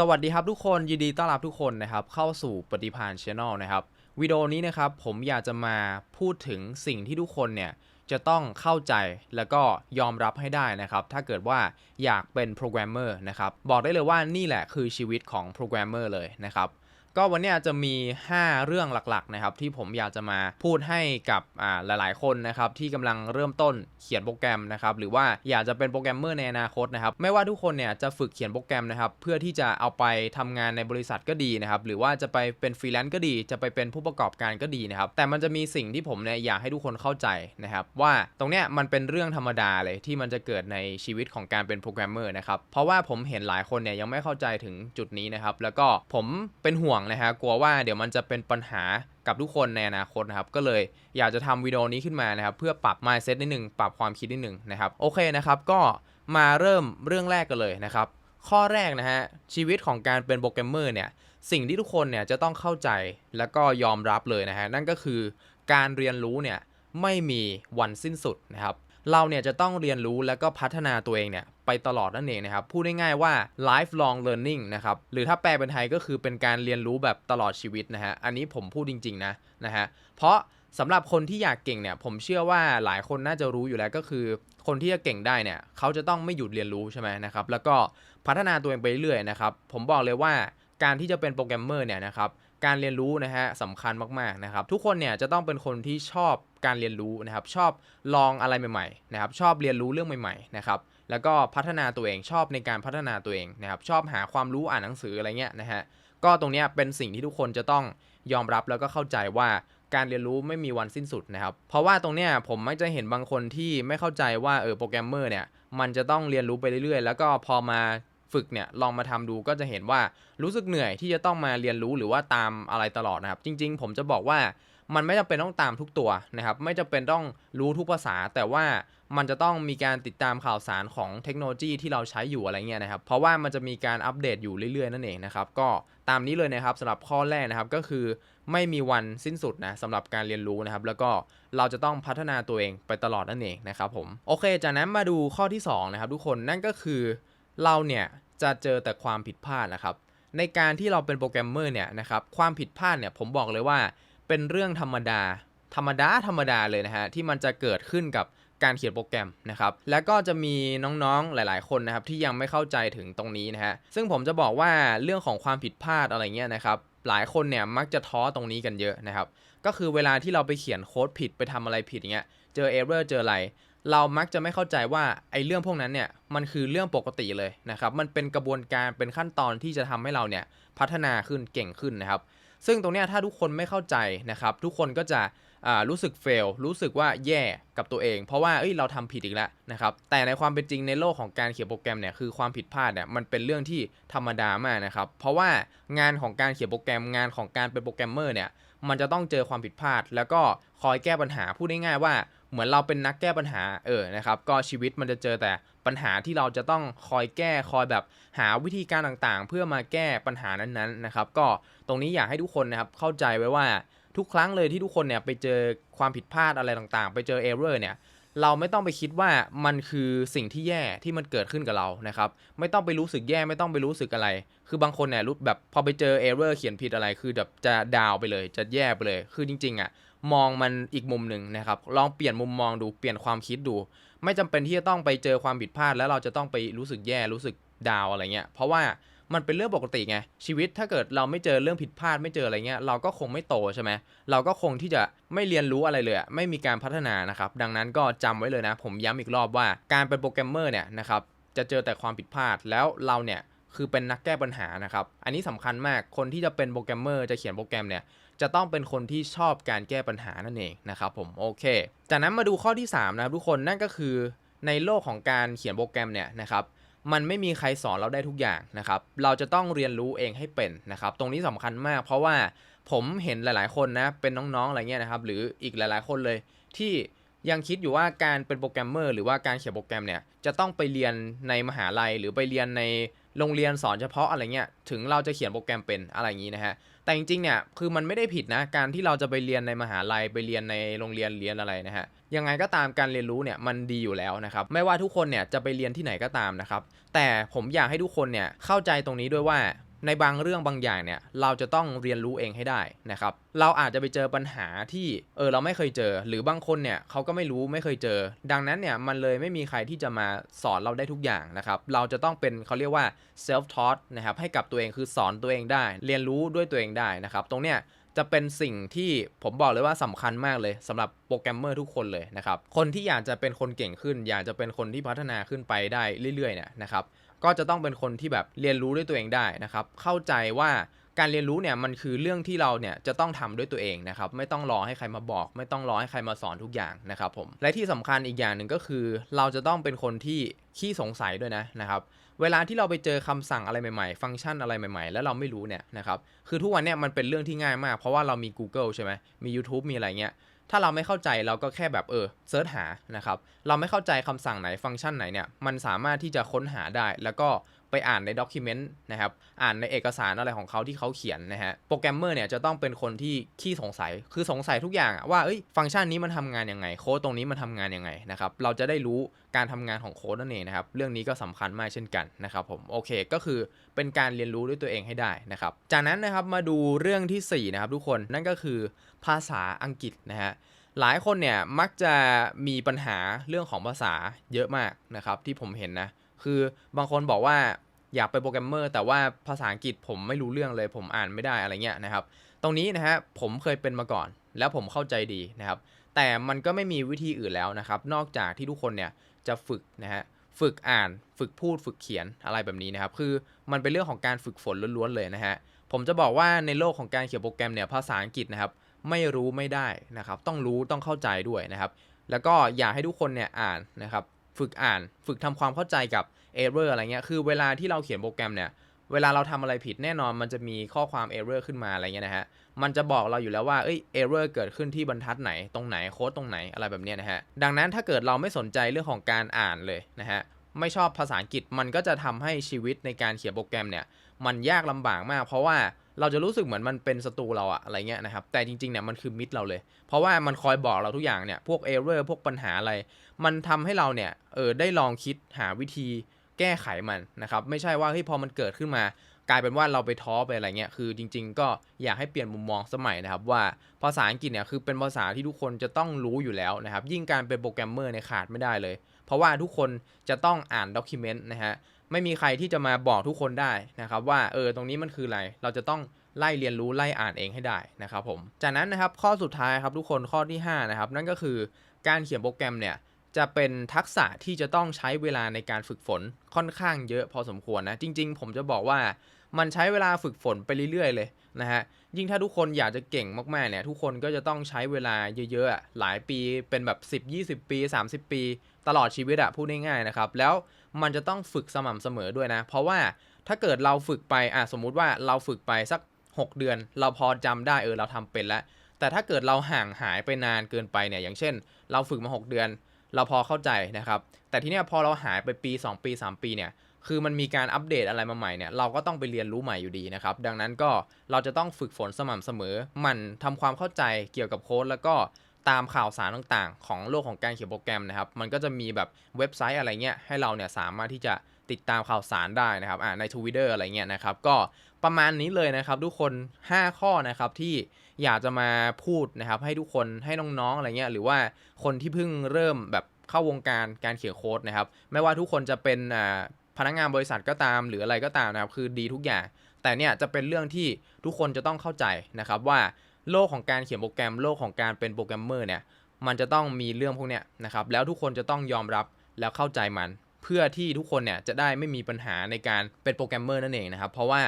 สวัสดีครับทุกคนยินดีต้อนรับทุกคนนะครับ เข้าสู่ปฏิพานชแนลนะครับวิดีโอนี้นะครับผมอยากจะมาพูดถึงสิ่งที่ทุกคนเนี่ยจะต้องเข้าใจแล้วก็ยอมรับให้ได้นะครับ ถ้าเกิดว่าอยากเป็นโปรแกรมเมอร์นะครับบอกได้เลยว่านี่แหละคือชีวิตของโปรแกรมเมอร์เลยนะครับ ก็วันนี้จะมี 5 เรื่องหลักๆนะครับที่ผมอยากจะมาพูดให้กับหลาย ๆ คนนะครับที่กำลังเริ่มต้นเขียนโปรแกรมนะครับหรือว่าอยากจะเป็นโปรแกรมเมอร์ในอนาคตนะครับไม่ว่าทุกคนเนี่ยจะฝึกเขียนโปรแกรมนะครับเพื่อที่จะเอาไปทำงานในบริษัทก็ดีนะครับหรือว่าจะไปเป็นฟรีแลนซ์ก็ดี จะไปเป็นผู้ประกอบการก็ดีนะครับแต่มันจะมีสิ่งที่ผมเนี่ยอยากให้ทุกคนเข้าใจนะครับว่าตรงเนี้ยมันเป็นเรื่องธรรมดาเลยที่มันจะเกิดในชีวิตของการเป็นโปรแกรมเมอร์นะครับเพราะว่าผมเห็นหลายคนเนี่ยยังไม่เข้าใจถึงจุดนี้นะครับแล้วก็ผมเป็นห่วงนะฮะกลัวว่าเดี๋ยวมันจะเป็นปัญหากับทุกคนในอนาคตนะครับก็เลยอยากจะทำวิดีโอนี้ขึ้นมานะครับเพื่อปรับ mindset นิดหนึ่งปรับความคิดนิดหนึ่งนะครับโอเคนะครับก็มาเริ่มเรื่องแรกกันเลยนะครับข้อแรกนะฮะชีวิตของการเป็นโปรแกรมเมอร์เนี่ยสิ่งที่ทุกคนเนี่ยจะต้องเข้าใจแล้วก็ยอมรับเลยนะฮะนั่นก็คือการเรียนรู้เนี่ยไม่มีวันสิ้นสุดนะครับ เราเนี่ยจะต้องเรียนรู้แล้วก็พัฒนาตัวเองเนี่ยไปตลอดนั่นเองนะครับ พูดง่ายๆว่า lifelong learning นะครับ หรือถ้าแปลเป็นไทยก็คือเป็นการเรียนรู้แบบตลอดชีวิตนะฮะ อันนี้ผมพูดจริง ๆ นะนะฮะ เพราะสำหรับคนที่อยากเก่งเนี่ย ผมเชื่อว่าหลายคนน่าจะรู้อยู่แล้วก็คือ คนที่จะเก่งได้เนี่ย เขาจะต้องไม่หยุดเรียนรู้ใช่ไหมนะครับ แล้วก็พัฒนาตัวเองไปเรื่อยๆนะครับ ผมบอกเลยว่าการที่จะเป็นโปรแกรมเมอร์เนี่ยนะครับ การเรียนรู้นะฮะสำคัญมากๆนะครับ ทุกคนเนี่ยจะต้องเป็นคนที่ชอบการเรียนรู้นะครับ ชอบลองอะไรใหม่ๆนะครับ ชอบเรียนรู้เรื่องใหม่ๆนะครับ แล้วก็พัฒนาตัวเองชอบในการพัฒนาตัวเองนะครับ ชอบหาความรู้อ่านหนังสืออะไรเงี้ยนะฮะก็ตรงเนี้ยเป็นสิ่งที่ทุกคนจะต้องยอมรับแล้วก็เข้าใจว่าการเรียนรู้ไม่มีวันสิ้นสุดนะครับ เพราะว่าตรงเนี้ยผมไม่จะเห็นบางคนที่ไม่เข้าใจว่าเออโปรแกรมเมอร์เนี่ยมันจะต้องเรียนรู้ไปเรื่อยๆ แล้วก็พอมา ฝึกเนี่ยลองมาทำดูก็จะเห็นว่ารู้สึกเหนื่อยที่จะต้องมาเรียนรู้หรือว่าตามอะไรตลอดนะครับ จริง ๆ ผมจะบอกว่ามันไม่จำเป็นต้องตามทุกตัวนะครับ ไม่จำเป็นต้องรู้ทุกภาษา แต่ว่ามันจะต้องมีการติดตามข่าวสารของเทคโนโลยีที่เราใช้อยู่อะไรเงี้ยนะครับ เพราะว่ามันจะมีการอัปเดตอยู่เรื่อยๆนั่นเองนะครับ ก็ตามนี้เลยนะครับสำหรับข้อแรกนะครับก็คือไม่มีวันสิ้นสุดนะสำหรับการเรียนรู้นะครับ แล้วก็เราจะต้องพัฒนาตัวเองไปตลอดนั่นเองนะครับผมโอเค จากนั้นมาดูข้อที่สองนะครับทุกคนนั่นก็คือ เราเนี่ยจะเจอแต่ความผิดพลาดนะครับ ในการที่เราเป็นโปรแกรมเมอร์เนี่ยนะครับความผิดพลาดเนี่ยผมบอกเลยว่าเป็นเรื่องธรรมดา ธรรมดาธรรมดาเลยนะฮะที่มันจะเกิดขึ้นกับการเขียนโปรแกรมนะครับ แล้วก็จะมีน้องๆ หลาย ๆ คนนะครับที่ยังไม่เข้าใจถึงตรงนี้นะฮะ ซึ่งผมจะบอกว่าเรื่องของความผิดพลาดอะไรเงี้ยนะครับ หลายคนเนี่ยมักจะท้อตรงนี้กันเยอะนะครับ ก็คือเวลาที่เราไปเขียนโค้ดผิดไปทำอะไรผิดอย่างเงี้ย เจอเอเรอร์เจออะไร เรามักจะไม่เข้าใจว่าไอ้เรื่องพวกนั้นเนี่ยมันคือเรื่องปกติเลยนะครับ มันเป็นกระบวนการเป็นขั้นตอนที่จะทำให้เราเนี่ยพัฒนาขึ้นเก่งขึ้นนะครับ ซึ่งตรงนี้ถ้าทุกคนไม่เข้าใจนะครับ ทุกคนก็จะรู้สึกเฟลรู้สึกว่าแย่กับตัวเอง เพราะว่าเอ้ยเราทำผิดอีกแล้วนะครับ แต่ในความเป็นจริงในโลกของการเขียนโปรแกรมเนี่ยคือความผิดพลาดเนี่ยมันเป็นเรื่องที่ธรรมดามากนะครับ เพราะว่างานของการเขียนโปรแกรมงานของการเป็นโปรแกรมเมอร์เนี่ยมันจะต้องเจอความผิดพลาด แล้วก็คอยแก้ปัญหาพูดง่ายๆว่า เหมือนเราเป็นนักแก้ปัญหาเออนะครับก็ชีวิตมันจะเจอแต่ปัญหาที่เราจะต้องคอยแก้คอยแบบหาวิธีการต่างๆ เพื่อมาแก้ปัญหานั้นๆนะครับ ก็ตรงนี้อยากให้ทุกคนนะครับเข้าใจไว้ว่าทุกครั้งเลยที่ทุกคนเนี่ยไปเจอความผิดพลาดอะไรต่างๆ ไปเจอเอเรอร์เนี่ย เราไม่ต้องไปคิดว่ามันคือสิ่งที่แย่ที่มันเกิดขึ้นกับเรานะครับ ไม่ต้องไปรู้สึกแย่ไม่ต้องไปรู้สึกอะไร คือบางคนเนี่ยรู้แบบพอไปเจอเอเรอร์เขียนผิดอะไรคือแบบจะดาวไปเลย จะแย่ไปเลย คือจริงๆอะมองมันอีกมุมหนึ่งนะครับ ลองเปลี่ยนมุมมองดูเปลี่ยนความคิดดู ไม่จำเป็นที่จะต้องไปเจอความผิดพลาด แล้วเราจะต้องไปรู้สึกแย่รู้สึกดาวอะไรเงี้ยเพราะว่า มันเป็นเรื่องปกติไงชีวิตถ้าเกิดเราไม่เจอเรื่องผิดพลาดไม่เจออะไรเงี้ยเราก็คงไม่โตใช่ไหมเราก็คงที่จะไม่เรียนรู้อะไรเลยไม่มีการพัฒนานะครับดังนั้นก็จำไว้เลยนะ ผมย้ำอีกรอบว่าการเป็นโปรแกรมเมอร์เนี่ยนะครับจะเจอแต่ความผิดพลาดแล้วเราเนี่ยคือเป็นนักแก้ปัญหานะครับ อันนี้สำคัญมาก คนที่จะเป็นโปรแกรมเมอร์จะเขียนโปรแกรมเนี่ย จะต้องเป็นคนที่ชอบการแก้ปัญหานั่นเองนะครับผม โอเค จากนั้นมาดูข้อที่ 3 นะครับทุกคน นั่นก็คือในโลกของการเขียนโปรแกรมเนี่ยนะครับ มันไม่มีใครสอนเราได้ทุกอย่างนะครับ เราจะต้องเรียนรู้เองให้เป็นนะครับ ตรงนี้สำคัญมาก เพราะว่าผมเห็นหลาย ๆ คนนะ เป็นน้องๆ อะไรเงี้ยนะครับ หรืออีกหลาย ๆ คนเลยที่ยังคิดอยู่ว่าการเป็นโปรแกรมเมอร์หรือว่าการเขียนโปรแกรมเนี่ย จะต้องไปเรียนในมหาลัย หรือไปเรียนในโรงเรียนสอนเฉพาะอะไรเงี้ย ถึงเราจะเขียนโปรแกรมเป็นอะไรอย่างนี้นะฮะ แต่จริงๆเนี่ยคือมันไม่ได้ผิดนะการที่เราจะไปเรียนในมหาลัยไปเรียนในโรงเรียนเรียนอะไรนะฮะยังไงก็ตามการเรียนรู้เนี่ยมันดีอยู่แล้วนะครับไม่ว่าทุกคนเนี่ยจะไปเรียนที่ไหนก็ตามนะครับแต่ผมอยากให้ทุกคนเนี่ยเข้าใจตรงนี้ด้วยว่า ในบางเรื่องบางอย่างเนี่ยเราจะต้องเรียนรู้เองให้ได้นะครับ เราอาจจะไปเจอปัญหาที่เออเราไม่เคยเจอ หรือบางคนเนี่ยเขาก็ไม่รู้ไม่เคยเจอ ดังนั้นเนี่ยมันเลยไม่มีใครที่จะมาสอนเราได้ทุกอย่างนะครับ เราจะต้องเป็นเขาเรียกว่า self taught นะครับให้กับตัวเองคือสอนตัวเองได้ เรียนรู้ด้วยตัวเองได้นะครับ ตรงเนี้ยจะเป็นสิ่งที่ผมบอกเลยว่าสำคัญมากเลยสำหรับโปรแกรมเมอร์ทุกคนเลยนะครับ คนที่อยากจะเป็นคนเก่งขึ้น อยากจะเป็นคนที่พัฒนาขึ้นไปได้เรื่อยๆเนี่ยนะครับ ก็จะต้องเป็นคนที่แบบเรียนรู้ด้วยตัวเองได้นะครับ เข้าใจว่าการเรียนรู้เนี่ยมันคือเรื่องที่เราเนี่ยจะต้องทำด้วยตัวเองนะครับ ไม่ต้องรอให้ใครมาบอก ไม่ต้องรอให้ใครมาสอนทุกอย่างนะครับผมและที่สำคัญอีกอย่างหนึ่งก็คือ เราจะต้องเป็นคนที่ขี้สงสัยด้วยนะนะครับ เวลาที่เราไปเจอคำสั่งอะไรใหม่ๆ ฟังก์ชันอะไรใหม่ๆ แล้วเราไม่รู้เนี่ยนะครับคือทุกวันเนี่ยมันเป็นเรื่องที่ง่ายมาก เพราะว่าเรามี Google ใช่ไหมมี YouTube มีอะไรเงี้ย ถ้าเราไม่เข้าใจเราก็แค่แบบเออเซิร์ชหานะครับ เราไม่เข้าใจคำสั่งไหนฟังก์ชันไหนเนี่ย มันสามารถที่จะค้นหาได้ แล้วก็ ไปอ่านในด็อกิเมนต์นะครับ อ่านในเอกสารอะไรของเขาที่เขาเขียนนะฮะ โปรแกรมเมอร์เนี่ยจะต้องเป็นคนที่ขี้สงสัย คือสงสัยทุกอย่างอะว่า เอ้ย ฟังก์ชันนี้มันทำงานยังไง โค้ดตรงนี้มันทำงานยังไงนะครับ เราจะได้รู้การทำงานของโค้ดนั่นเองนะครับ เรื่องนี้ก็สำคัญมากเช่นกันนะครับผม โอเค ก็คือเป็นการเรียนรู้ด้วยตัวเองให้ได้นะครับ จากนั้นนะครับมาดูเรื่องทีสี่4นะครับทุกคน นั่นก็คือภาษาอังกฤษนะฮะหลายคนเนี่ยมักจะมีปัญหาเรื่องของภาษาเยอะมากนะครับที่ผมเห็นนะคือบางคนบอกว่า อยากเป็นโปรแกรมเมอร์แต่ว่าภาษาอังกฤษผมไม่รู้เรื่องเลยผมอ่านไม่ได้อะไรเงี้ยนะครับ ตรงนี้นะฮะผมเคยเป็นมาก่อน แล้วผมเข้าใจดีนะครับ แต่มันก็ไม่มีวิธีอื่นแล้วนะครับ นอกจากที่ทุกคนเนี่ยจะฝึกนะฮะฝึกอ่านฝึกพูดฝึกเขียนอะไรแบบนี้นะครับ คือมันเป็นเรื่องของการฝึกฝนล้วนๆเลยนะฮะผมจะบอกว่าในโลกของการเขียนโปรแกรมเนี่ยภาษาอังกฤษนะครับ ไม่รู้ไม่ได้นะครับ ต้องรู้ต้องเข้าใจด้วยนะครับ แล้วก็อยากให้ทุกคนเนี่ยอ่านนะครับ ฝึกอ่าน ฝึกทำความเข้าใจกับ error อะไรเงี้ย คือเวลาที่เราเขียนโปรแกรมเนี่ย เวลาเราทำอะไรผิดแน่นอนมันจะมีข้อความ error ขึ้นมาอะไรเงี้ยนะฮะ มันจะบอกเราอยู่แล้วว่า เอ้ย error เกิดขึ้นที่บรรทัดไหน ตรงไหน โค้ดตรงไหน อะไรแบบเนี้ยนะฮะ ดังนั้นถ้าเกิดเราไม่สนใจเรื่องของการอ่านเลยนะฮะ ไม่ชอบภาษาอังกฤษ มันก็จะทำให้ชีวิตในการเขียนโปรแกรมเนี่ย มันยากลำบากมาก เพราะว่าเราจะรู้สึกเหมือนมันเป็นศัตรูเราอะอะไรเงี้ยนะครับ แต่จริงๆเนี่ยมันคือมิตรเราเลย เพราะว่ามันคอยบอกเราทุกอย่างเนี่ย พวก error พวกปัญหาอะไร มันทำให้เราเนี่ย เออได้ลองคิดหาวิธี แก้ไขมันนะครับ ไม่ใช่ว่าเฮ้ยพอมันเกิดขึ้นมา กลายเป็นว่าเราไปท้อไปอะไรเงี้ยคือจริง ๆ ก็อยากให้เปลี่ยนมุมมองสมัยนะครับ ว่าภาษาอังกฤษเนี่ยคือเป็นภาษาที่ทุกคนจะต้องรู้อยู่แล้วนะครับ ยิ่งการเป็นโปรแกรมเมอร์เนี่ยขาดไม่ได้เลย เพราะว่าทุกคนจะต้องอ่านด็อกิเมนต์นะฮะไม่มีใครที่จะมาบอกทุกคนได้นะครับ ว่าเออตรงนี้มันคืออะไร เราจะต้องไล่เรียนรู้ไล่อ่านเองให้ได้นะครับผม จากนั้นนะครับข้อสุดท้ายครับทุกคนข้อที่5นะครับนั่นก็คือการเขียนโปรแกรมเนี่ย จะเป็นทักษะที่จะต้องใช้เวลาในการฝึกฝนค่อนข้างเยอะพอสมควรนะ จริง ๆ ผมจะบอกว่ามันใช้เวลาฝึกฝนไปเรื่อยๆ เลยนะฮะ ยิ่งถ้าทุกคนอยากจะเก่งมากๆเนี่ย ทุกคนก็จะต้องใช้เวลาเยอะๆ หลายปีเป็นแบบ 10 20 ปี 30 ปี ตลอดชีวิตอะพูดง่ายๆนะครับ แล้วมันจะต้องฝึกสม่ำเสมอด้วยนะ เพราะว่าถ้าเกิดเราฝึกไปอะสมมุติว่าเราฝึกไปสัก 6 เดือน เราพอจำได้เออเราทำเป็นแล้ว แต่ถ้าเกิดเราห่างหายไปนานเกินไปเนี่ย อย่างเช่น เราฝึกมา 6 เดือน เราพอเข้าใจนะครับ แต่ทีเนี้ยพอเราหายไปปี 2 ปี 3 ปีเนี่ยคือมันมีการอัปเดตอะไรมาใหม่เนี่ยเราก็ต้องไปเรียนรู้ใหม่อยู่ดีนะครับ ดังนั้นก็เราจะต้องฝึกฝนสม่ำเสมอ มันทำความเข้าใจเกี่ยวกับโค้ดแล้วก็ตามข่าวสารต่างๆ ของโลกของการเขียนโปรแกรมนะครับ มันก็จะมีแบบเว็บไซต์อะไรเงี้ยให้เราเนี่ยสามารถที่จะ ติดตามข่าวสารได้นะครับอ่าใน Twitter อะไรเงี้ยนะครับ ก็ประมาณนี้เลยนะครับทุกคน 5 ข้อนะครับที่อยากจะมาพูดนะครับ ให้ทุกคนให้น้องๆอะไรเงี้ยหรือว่าคนที่เพิ่งเริ่มแบบเข้าวงการการเขียนโค้ดนะครับ ไม่ว่าทุกคนจะเป็นพนักงานบริษัทก็ตาม หรืออะไรก็ตามนะครับ คือดีทุกอย่าง แต่เนี่ยจะเป็นเรื่องที่ทุกคนจะต้องเข้าใจนะครับว่าโลกของการเขียนโปรแกรมโลกของการเป็นโปรแกรมเมอร์เนี่ยมันจะต้องมีเรื่องพวกเนี้ยนะครับแล้วทุกคนจะต้องยอมรับแล้วเข้าใจมัน เพื่อที่ทุกคนเนี่ยจะได้ไม่มีปัญหาในการเป็นโปรแกรมเมอร์นั่นเองนะครับ เพราะว่า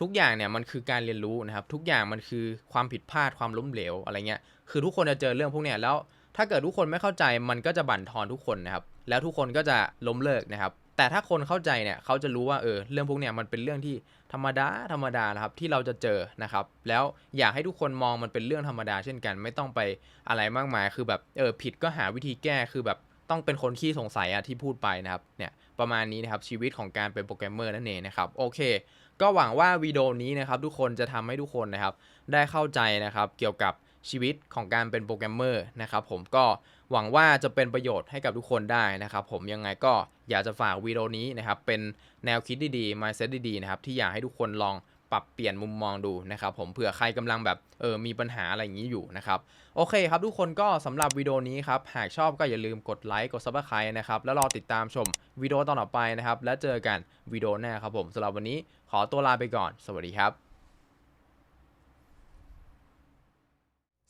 ทุกอย่างเนี่ยมันคือการเรียนรู้นะครับ ทุกอย่างมันคือความผิดพลาดความล้มเหลวอะไรเงี้ยคือทุกคนจะเจอเรื่องพวกเนี้ยแล้วถ้าเกิดทุกคนไม่เข้าใจมันก็จะบั่นทอนทุกคนนะครับ แล้วทุกคนก็จะล้มเลิกนะครับ แต่ถ้าคนเข้าใจเนี่ยเขาจะรู้ว่าเออเรื่องพวกเนี้ยมันเป็นเรื่องที่ธรรมดาธรรมดานะครับที่เราจะเจอนะครับ แล้วอยากให้ทุกคนมองมันเป็นเรื่องธรรมดาเช่นกัน ไม่ต้องไปอะไรมากมายคือแบบเออผิดก็หาวิธีแก้คือแบบ ต้องเป็นคนขี้สงสัยอะที่พูดไปนะครับเนี่ยประมาณนี้นะครับชีวิตของการเป็นโปรแกรมเมอร์นั่นเองนะครับโอเค ก็หวังว่าวิดีโอนี้นะครับทุกคนจะทำให้ทุกคนนะครับได้เข้าใจนะครับเกี่ยวกับชีวิตของการเป็นโปรแกรมเมอร์นะครับผมก็หวังว่าจะเป็นประโยชน์ให้กับทุกคนได้นะครับผมยังไงก็อยากจะฝากวิดีโอนี้นะครับเป็นแนวคิดดีๆ mindset ดีๆนะครับที่อยากให้ทุกคนลอง ปรับเปลี่ยนมุมมองดูนะครับผมเผื่อใครกำลังแบบเออมีปัญหาอะไรอย่างนี้อยู่นะครับโอเคครับทุกคนก็สำหรับวิดีโอนี้ครับหากชอบก็อย่าลืมกดไลค์กดซับสไครต์นะครับแล้วรอติดตามชมวิดีโอตอนต่อไปนะครับแล้วเจอกันวิดีโอหน้าครับผมสำหรับวันนี้ขอตัวลาไปก่อน สวัสดีครับ